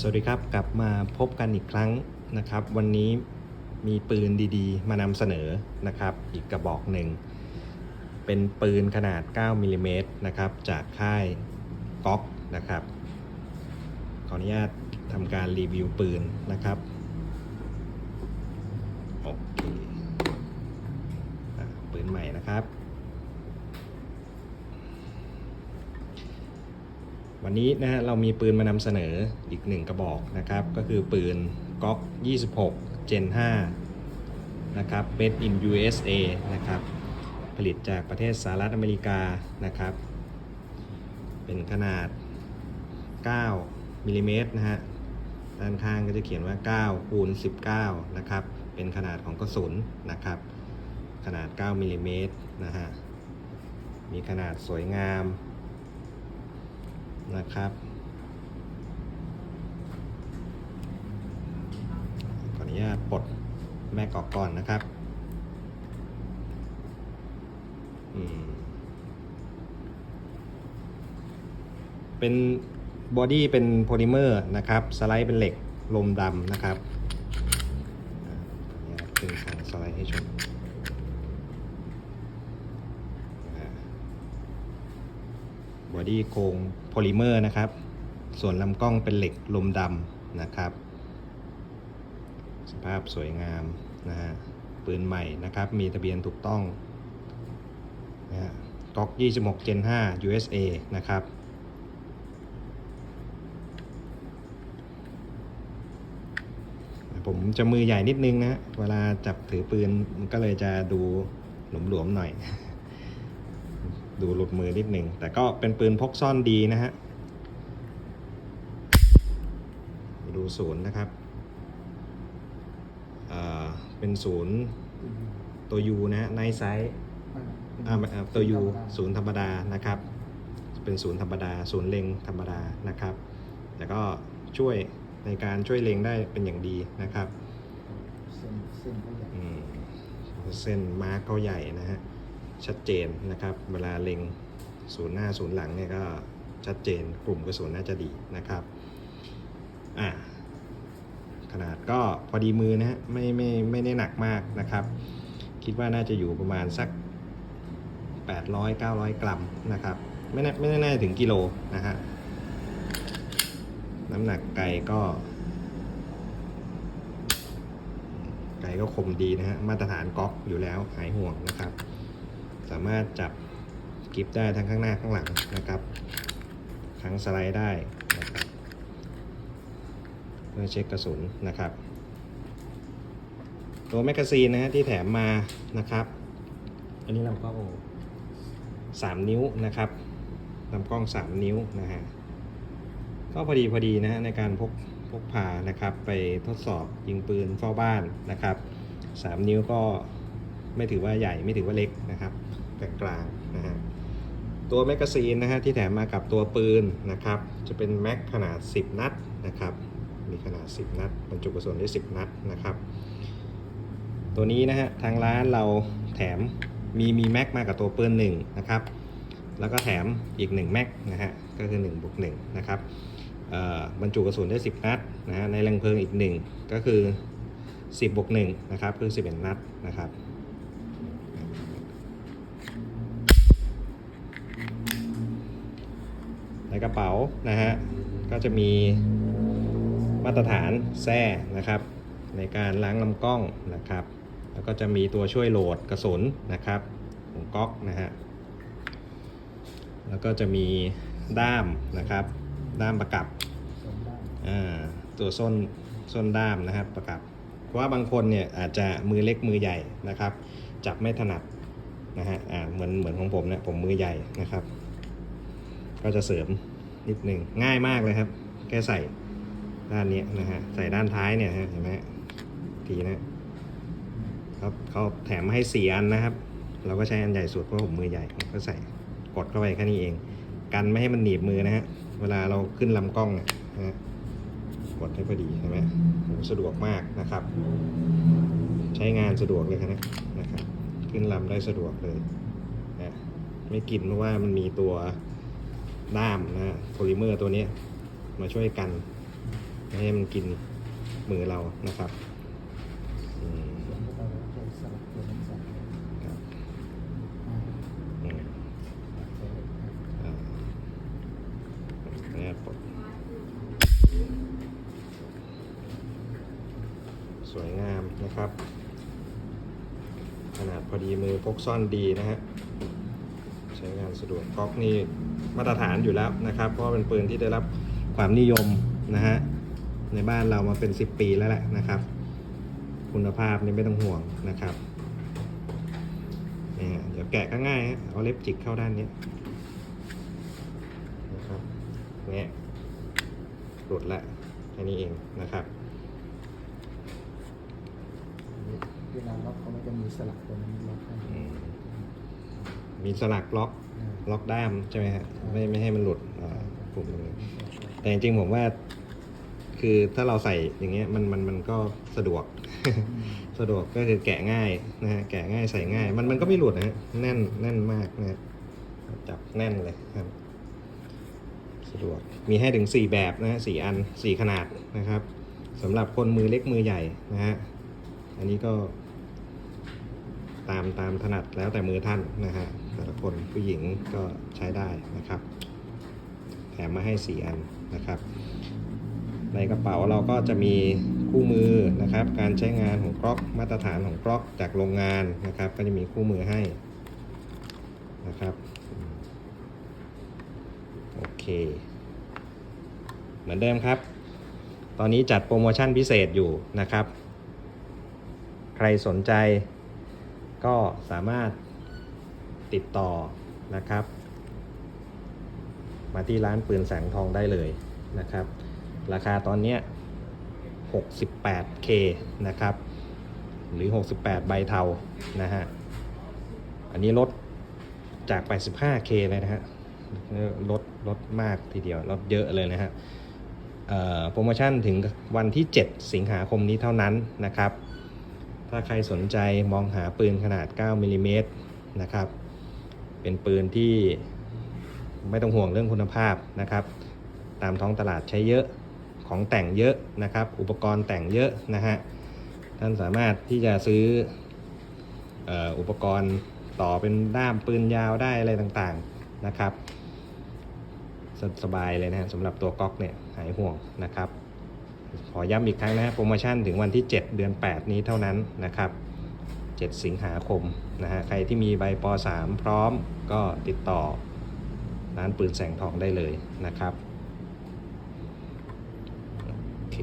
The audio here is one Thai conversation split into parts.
สวัสดีครับกลับมาพบกันอีกครั้งนะครับ วันนี้มีปืนดีๆ มานำเสนอนะครับ อีกกระบอกหนึ่ง เป็นปืนขนาด 9มิลลิเมตรนะครับ จากค่ายก๊อกนะครับ ขออนุญาตทำการรีวิวปืนนะครับโอเคอะปืนใหม่นะครับ วันนี้นะเรามีปืนมานำเสนออีกหนึ่งกระบอกนะครับ ก็คือปืนก๊อก26 Gen 5นะครับ Made in USA นะครับ ผลิตจากประเทศสหรัฐอเมริกานะครับ เป็นขนาด 9มิลลิเมตรนะฮะ ด้านข้างก็จะเขียนว่า 9 คูณ 19 นะครับ เป็นขนาดของกระสุนนะครับ ขนาด 9มิลลิเมตรนะฮะ มีขนาดสวยงาม นะครับขออนุญาตปลดแม่กอกก่อนนะครับเป็นบอดี้เป็นโพลิเมอร์นะครับ สไลด์เป็นเหล็กลมดำนะครับอ่าขออนุญาตขึ้นทางสไลด์ให้ชมอ่า บอดี้โครงโพลิเมอร์นะครับ ส่วนลำกล้องเป็นเหล็กลมดำนะครับ สภาพสวยงามนะฮะปืนใหม่นะครับ มีทะเบียนถูกต้องนะฮะก๊อก26 Gen 5 USA นะครับผมจะมือใหญ่นิดนึงนะ เวลาจับถือปืนก็เลยจะดูหลวมๆหน่อย ดูหลุดมือนิดหนึ่ง แต่ก็เป็นปืนพกซ่อนดีนะฮะ ดูศูนย์นะครับเอ่อเป็นศูนย์ตัวยูนะฮะในไซส์อ่าอ่าตัวยูศูนย์ธรรมดานะครับ เป็นศูนย์ธรรมดา ศูนย์เล็งธรรมดานะครับ แต่ก็ช่วยในการช่วยเล็งได้เป็นอย่างดีนะครับ เส้นเส้นก็ใหญ่อืมเส้นมาร์กเขาใหญ่นะฮะ ชัดเจนนะครับ เวลาเล็งศูนย์หน้าศูนย์หลังเนี่ยก็ชัดเจนกลุ่มกระสุนน่าจะดีนะครับอ่าขนาดก็พอดีมือนะฮะไม่ไม่ไม่ได้หนักมากนะครับ คิดว่าน่าจะอยู่ประมาณสัก 800 900 กรัมนะครับ ไม่น่าไม่น่าถึงกิโลนะฮะน้ำหนักไก่ก็ ไก่ก็คมดีนะฮะมาตรฐานก๊อกอยู่แล้วหายห่วงนะครับ สามารถจับกิฟได้ทั้งข้างหน้าข้างหลังนะครับ ทั้งสไลด์ได้นะครับเพื่อเช็คกระสุนนะครับ ตัวแมกกาซีนนะฮะที่แถมมานะครับ อันนี้ลำกล้อง3นิ้วนะครับลำกล้อง3นิ้วนะฮะก็พอดีพอดีนะฮะในการพกพกพานะครับ ไปทดสอบยิงปืนเฝ้าบ้านนะครับ3นิ้วก็ไม่ถือว่าใหญ่ไม่ถือว่าเล็กนะครับ กลางๆนะฮะตัวแมกกาซีนนะฮะที่แถมมากับตัวปืนนะครับจะเป็นแม็กขนาด 10 นัดนะครับมีขนาด 10 นัดบรรจุกระสุนได้ 10 นัดนะครับ ตัวนี้นะฮะทางร้านเราแถมมีมีแม็กมากับตัวปืนหนึ่งนะครับแล้วก็แถมอีก1แม็กนะฮะก็คือ1บวก1นะครับบรรจุกระสุนได้ 10 นัดนะฮะในแรงเพลิงอีก 1 ก็คือ 10บวก1นะครับคือ 11 นัดนะครับ ใน กระเป๋านะฮะก็จะมีมาตรฐานแส้นะครับ ในการล้างลำกล้องนะครับ แล้วก็จะมีตัวช่วยโหลดกระสุนนะครับของก๊อกนะฮะแล้วก็จะมีด้ามนะครับ ด้ามประกับตัวส้นส้นด้ามนะครับประกับ เพราะว่าบางคนเนี่ยอาจจะมือเล็กมือใหญ่นะครับ จับไม่ถนัดนะฮะเหมือนเหมือนของผมเนี่ยผมมือใหญ่นะครับ ก็จะเสริม นิดหนึ่งง่ายมากเลยครับ แค่ใส่ด้านนี้นะฮะใส่ด้านท้ายเนี่ยฮะเห็นไหมทีนะครับเขาแถมมาให้สี่อันนะครับ เราก็ใช้อันใหญ่สุดเพราะผมมือใหญ่ก็ใส่กดเข้าไปแค่นี้เอง กันไม่ให้มันหนีบมือนะฮะเวลาเราขึ้นลำกล้องเนี่ยนะฮะกดให้พอดีเห็นไหมสะดวกมากนะครับ ใช้งานสะดวกเลยครับนยนะครับ ขึ้นลำได้สะดวกเลยนะไม่กินเพราะว่ามันมีตัว ด้ามนะโพลิเมอร์ตัวนี้มาช่วยกันไม่ให้มันกินมือเรานะครับสวยงามนะครับ ขนาดพอดีมือพกซ่อนดีนะฮะ ช้งานสะดวกก๊อกนี่มาตรฐานอยู่แล้วนะครับ เพราะเป็นปืนที่ได้รับความนิยมนะฮะในบ้านเรามาเป็น 10 ปีแล้วแหละนะครับ คุณภาพนี่ไม่ต้องห่วงนะครับเนี่ยเดี๋ยวแกะก็ง่ายเอาเล็บจิกเข้าด้านนี้นะครับเนี่ยหลุดละแค่นี้เองนะครับเวลาล็อกเขาก็จะมีสลักตัวนั้ล็อกให้ มมีสลักล็อกอ่าล็อกด้ามใช่ไหมฮะไม่ไม่ให้มันหลุดอ่าปุ่มตรงนี้แต่จริงๆผมว่า คือถ้าเราใส่อย่างเงี้ยมันมันมันก็สะดวกอืมสะดวกก็คือแกะง่ายนะฮะแกะง่ายใส่ง่าย มันมันก็ไม่หลุดนะฮะแน่นแน่นมากนะฮะจับแน่นเลยครับสะดวกมีให้ถึง 4 แบบนะฮะสี่อัน 4 ขนาดนะครับสำหรับคนมือเล็กมือใหญ่นะฮะอันนี้ก็ตามตามถนัดแล้วแต่มือท่านนะฮะ แต่ละคนผู้หญิงก็ใช้ได้นะครับ แถมมาให้ 4 อันนะครับ ในกระเป๋าเราก็จะมีคู่มือนะครับ การใช้งานของกล็อกมาตรฐานของกล็อกจากโรงงานนะครับ ก็จะมีคู่มือให้นะครับโอเค เหมือนเดิมครับ ตอนนี้จัดโปรโมชั่นพิเศษอยู่นะครับ ใครสนใจก็สามารถ ติดต่อนะครับ มาที่ร้านปืนแสงทองได้เลยนะครับ ราคาตอนเนี้ย 68K นะครับ หรือ 68 ใบเทานะฮะ อันนี้ลดจาก 85K เลยนะฮะลดลดมากทีเดียวลดเยอะเลยนะฮะโปรโมชั่นถึงวันที่ 7 สิงหาคมนี้เท่านั้นนะครับ ถ้าใครสนใจมองหาปืนขนาด 9มิลลิเมตรนะครับ เป็นปืนที่ไม่ต้องห่วงเรื่องคุณภาพนะครับ ตามท้องตลาดใช้เยอะของแต่งเยอะนะครับ อุปกรณ์แต่งเยอะนะฮะท่านสามารถที่จะซื้อออ,อุปกรณ์ต่อเป็นด้ามปืนยาวได้อะไรต่างๆนะครับสสบายเลยนะสำหรับตัวก๊อกเนี่ยหายห่วงนะครับ ขอย้ำอีกครั้งนะฮะโปรโมชั่นถึงวันที่ 7 เดือน 8 นี้เท่านั้นนะครับ 7 สิงหาคมนะฮะใครที่มีใบป .3 พร้อมก็ติดต่อร้านปืนแสงทองได้เลยนะครับโอเค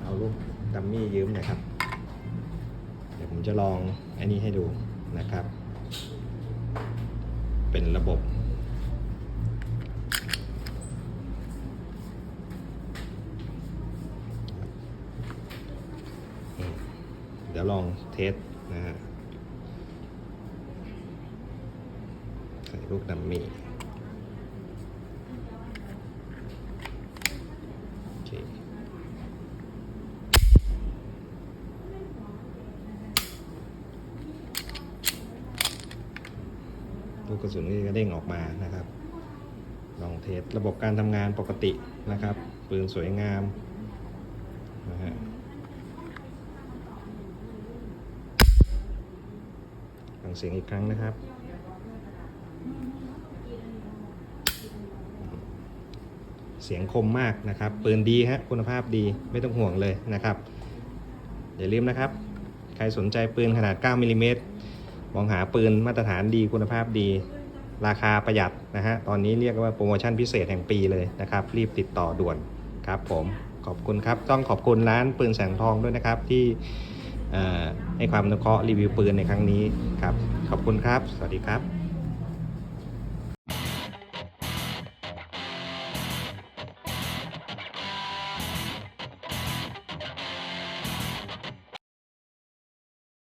เอาลูกดัมมี่ยืมหน่อยครับ เดี๋ยวผมจะลองอันนี้ให้ดูนะครับ เป็นระบบ อืมเดี๋ยวลองเทสนะฮะใส่ลูกดัมมี่โอเคลูกกระสุนนี่ก็เด้งออกมานะครับ ลองเทสระบบการทำงานปกตินะครับ ปืนสวยงามนะฮะฟั งเสียงอีกครั้งนะครับ เสียงคมมากนะครับ ปืนดีฮะคุณภาพดีไม่ต้องห่วงเลยนะครับ อย่าลืมนะครับ ใครสนใจปืนขนาด 9มิลลิเมตรมองหาปืนมาตรฐานดีคุณภาพดี ราคาประหยัดนะฮะ ตอนนี้เรียกว่าโปรโมชั่นพิเศษแห่งปีเลยนะครับ รีบติดต่อด่วนครับผมขอบคุณครับ ต้องขอบคุณร้านปืนแสงทองด้วยนะครับที่ ให้ความอนุเคราะห์รีวิวปืนในครั้งนี้ครับ ขอบคุณครับ สวัสดีครับ